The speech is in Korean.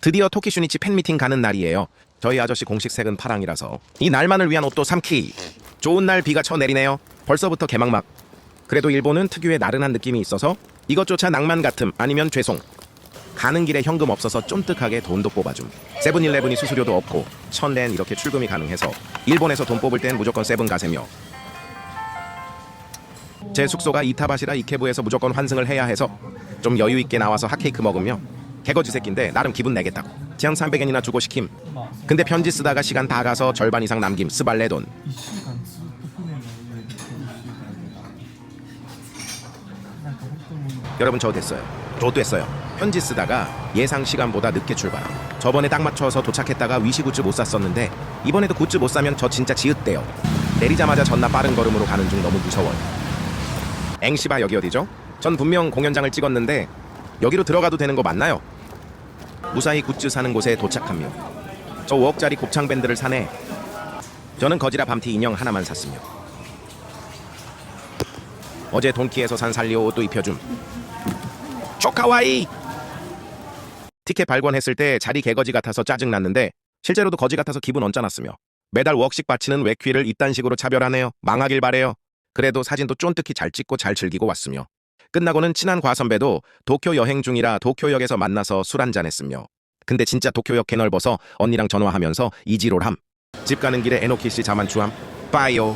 드디어 토키슈니치 팬미팅 가는 날이에요. 저희 아저씨 공식 색은 파랑이라서 이 날만을 위한 옷도 3키. 좋은 날 비가 쳐 내리네요. 벌써부터 개막막. 그래도 일본은 특유의 나른한 느낌이 있어서 이것조차 낭만 같음 아니면 죄송. 가는 길에 현금 없어서 쫀득하게 돈도 뽑아줌. 세븐일레븐이 수수료도 없고 천렌 이렇게 출금이 가능해서 일본에서 돈 뽑을 땐 무조건 세븐 가세며 제 숙소가 이타바시라 이케부에서 무조건 환승을 해야 해서 좀 여유 있게 나와서 핫케이크 먹으며 개거지 새끼인데 나름 기분 내겠다고. 제한 300엔이나 주고 시킴. 근데 편지 쓰다가 시간 다 가서 절반 이상 남김. 스발레 돈. 여러분 저 됐어요. 저 됐어요. 편지 쓰다가 예상 시간보다 늦게 출발함. 저번에 딱 맞춰서 도착했다가 위시 굿즈 못 샀었는데 이번에도 굿즈 못 사면 저 진짜 지읒대요. 내리자마자 전나 빠른 걸음으로 가는 중 너무 무서워요. 앵시바 여기 어디죠? 전 분명 공연장을 찍었는데 여기로 들어가도 되는 거 맞나요? 무사히 굿즈 사는 곳에 도착하며 저 5억짜리 곱창 밴드를 사네 저는 거지라 밤티 인형 하나만 샀으며 어제 돈키에서 산 살리오 옷도 입혀줌. 초카와이! 티켓 발권했을 때 자리 개거지 같아서 짜증 났는데 실제로도 거지 같아서 기분 언짢았으며 매달 웍식 바치는 외퀴를 이딴 식으로 차별하네요. 망하길 바래요. 그래도 사진도 쫀득히 잘 찍고 잘 즐기고 왔으며 끝나고는 친한 과선배도 도쿄 여행 중이라 도쿄역에서 만나서 술 한잔 했으며 근데 진짜 도쿄역 개넓어서 언니랑 전화하면서 이지롤함. 집 가는 길에 에노키 씨 자만추함. 빠이요